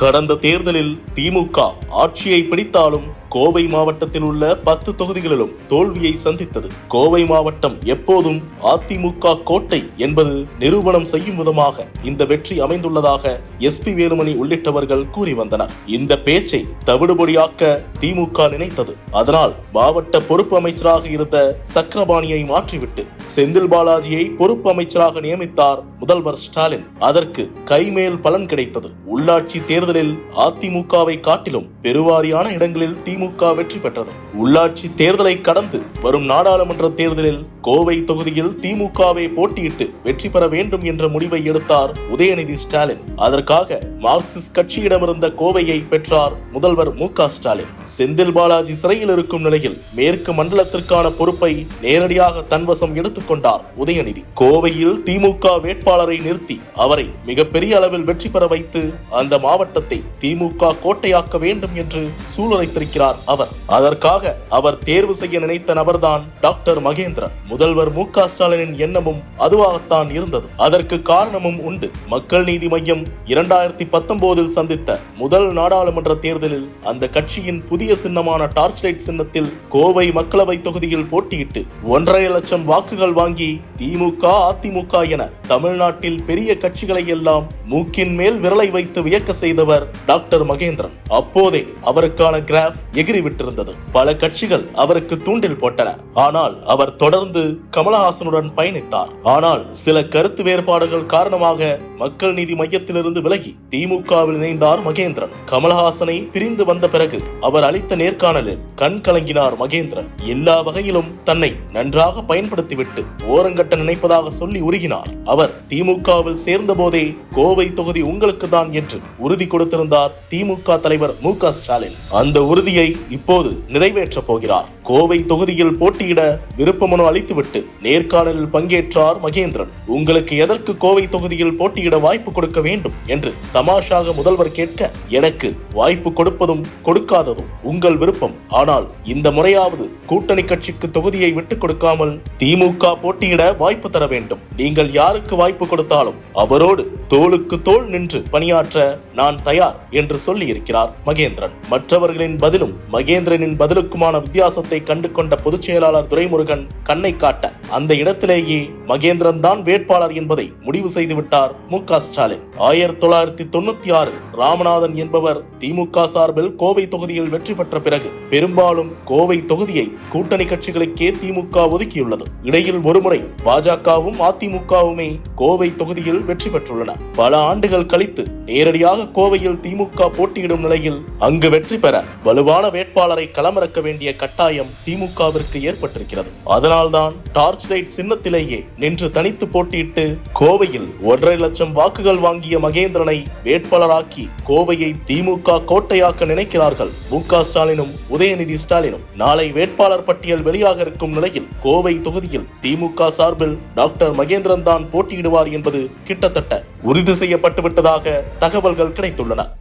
கடந்த தேர்தலில் திமுக ஆட்சியை பிடித்தாலும் கோவை மாவட்டத்தில் உள்ள பத்து தொகுதிகளிலும் தோல்வியை சந்தித்தது. கோவை மாவட்டம் எப்போதும் அதிமுக கோட்டை என்பது நிரூபணம் செய்யும் விதமாக இந்த வெற்றி அமைந்துள்ளதாக எஸ்பி வேலுமணி உள்ளிட்டவர்கள் கூறி வந்தனர். இந்த பேச்சை தவிடுபொடியாக்க திமுக நினைத்தது. அதனால் மாவட்ட பொறுப்பு அமைச்சராக இருந்த சக்கரபாணியை மாற்றிவிட்டு செந்தில் பாலாஜியை பொறுப்பு அமைச்சராக நியமித்தார் முதல்வர் ஸ்டாலின். அதற்கு கைமேல் பலன் கிடைத்தது. உள்ளாட்சி தேர்தல் தேர்தலில் அதிமுகவை காட்டிலும் பெருவாரியான இடங்களில் திமுக வெற்றி பெற்றது. உள்ளாட்சி தேர்தலை கடந்து வரும் நாடாளுமன்ற தேர்தலில் கோவை தொகுதியில் திமுகவை போட்டியிட்டு வெற்றி பெற வேண்டும் என்ற முடிவை எடுத்தார் உதயநிதி ஸ்டாலின். அதற்காக மார்க்சிஸ்ட் கட்சியிடமிருந்த கோவையை பெற்றார் முதல்வர் மு க ஸ்டாலின். செந்தில் பாலாஜி சிறையில் இருக்கும் நிலையில் மேற்கு மண்டலத்திற்கான பொறுப்பை நேரடியாக தன்வசம் எடுத்துக்கொண்டார் உதயநிதி. கோவையில் திமுக வேட்பாளரை நிறுத்தி அவரை மிகப்பெரிய அளவில் வெற்றி பெற வைத்து அந்த மாவட்ட மாவட்டத்தை திமுக கோட்டையாக்க வேண்டும் என்று சூளுரைத்திருக்கிறார் அவர். அதற்காக அவர் தேர்வு செய்ய நினைத்த நபர்தான் டாக்டர் மகேந்திரன். முதல்வர் மு க ஸ்டாலினின் எண்ணமும் அதுவாகத்தான் இருந்தது. அதற்கு காரணமும் உண்டு. மக்கள் நீதி மையம் இரண்டாயிரத்தி பத்தொன்பதில் சந்தித்த முதல் நாடாளுமன்ற தேர்தலில் அந்த கட்சியின் புதிய சின்னமான டார்ச் லைட் சின்னத்தில் கோவை மக்களவை தொகுதியில் போட்டியிட்டு ஒன்றரை லட்சம் வாக்குகள் வாங்கி திமுக அதிமுக என தமிழ்நாட்டில் பெரிய கட்சிகளை எல்லாம் மூக்கின் மேல் விரலை வைத்து வியக்க செய்தவர் டாக்டர் மகேந்திரன். அப்போதே அவருக்கான கிராஃப் எகிரி விட்டிருந்தது பல கட்சிகள் அவருக்கு தூண்டில் போட்டன. ஆனால் அவர் தொடர்ந்து கமலஹாசனுடன் பயணித்தார். ஆனால் சில கருத்து வேறுபாடுகள் காரணமாக மக்கள் நீதி மையத்திலிருந்து விலகி திமுகவில் இணைந்தார் மகேந்திரன். கமலஹாசனை பிரிந்து வந்த பிறகு அவர் அளித்த நேர்காணலில் கண் கலங்கினார் மகேந்திரன். எல்லா வகையிலும் தன்னை நன்றாக பயன்படுத்திவிட்டு ஓரங்கட்ட நினைப்பதாக சொல்லி உருகினார். அவர் திமுகவில் சேர்ந்தபோதே கோவை தொகுதி உங்களுக்கு தான் என்று உறுதி கொடுத்திருந்தார் திமுக தலைவர் மு க ஸ்டாலின். அந்த உறுதியை இப்போது நிறைவேற்றப் போகிறார். கோவை தொகுதியில் போட்டியிட விருப்ப மனு அளித்துவிட்டு நேர்காணலில் பங்கேற்றார் மகேந்திரன். உங்களுக்கு எதற்கு கோவை தொகுதியில் போட்டியிட வாய்ப்பு கொடுக்க வேண்டும் என்று தமாஷாக முதல்வர் கேட்க எனக்கு வாய்ப்பு கொடுப்பதும் கொடுக்காததும் உங்கள் விருப்பம். ஆனால் இந்த முறையாவது கூட்டணி கட்சிக்கு தொகுதியை விட்டுக் கொடுக்காமல் திமுக போட்டியிட வாய்ப்பு தர வேண்டும். நீங்கள் யாருக்கு வாய்ப்பு கொடுத்தாலும் அவரோடு தோளுக்கு தோள் நின்று பணியாற்ற நான் தயார் என்று சொல்லி இருக்கிறார் மகேந்திரன். மற்றவர்களின் பதிலும் மகேந்திரனின் பதிலுக்குமான வித்தியாசத்தை கண்டு கொண்ட பொதுச் செயலாளர் துரைமுருகன் கண்ணை காட்ட அந்த இடத்திலேயே மகேந்திரன் தான் வேட்பாளர் என்பதை முடிவு செய்துவிட்டார் மு க ஸ்டாலின். ஆயிரத்தி தொள்ளாயிரத்தி தொண்ணூத்தி ஆறு ராமநாதன் என்பவர் திமுக சார்பில் கோவை தொகுதியில் வெற்றி பெற்ற பிறகு பெரும்பாலும் கோவை தொகுதியை கூட்டணி கட்சிகளுக்கே திமுக ஒதுக்கியுள்ளது. இடையில் ஒருமுறை பாஜகவும் அதிமுகவுமே கோவை தொகுதியில் வெற்றி பெற்றுள்ளன. பல ஆண்டுகள் கழித்து நேரடியாக கோவையில் திமுக போட்டியிடும் நிலையில் அங்கு வெற்றி பெற வலுவான வேட்பாளரை களமிறக்க வேண்டிய கட்டாயம் திமுகவிற்கு ஏற்பட்டிருக்கிறது. அதனால்தான் டார்ச் லைட் சின்னத்திலேயே நின்று தனித்து போட்டியிட்டு கோவையில் ஒன்றரை லட்சம் வாக்குகள் வாங்கிய மகேந்திரனை வேட்பாளராக்கி கோவையை திமுக கோட்டையாக்க நினைக்கிறார்கள். மு ஸ்டாலினும் உதயநிதி ஸ்டாலினும் நாளை வேட்பாளர் பட்டியல் வெளியாக இருக்கும் நிலையில் கோவை தொகுதியில் திமுக சார்பில் டாக்டர் மகேந்திரன் தான் போட்டியிடுவார் என்பது கிட்டத்தட்ட உறுதி செய்யப்பட்டுவிட்டதாக தகவல்கள் கிடைத்துள்ளன.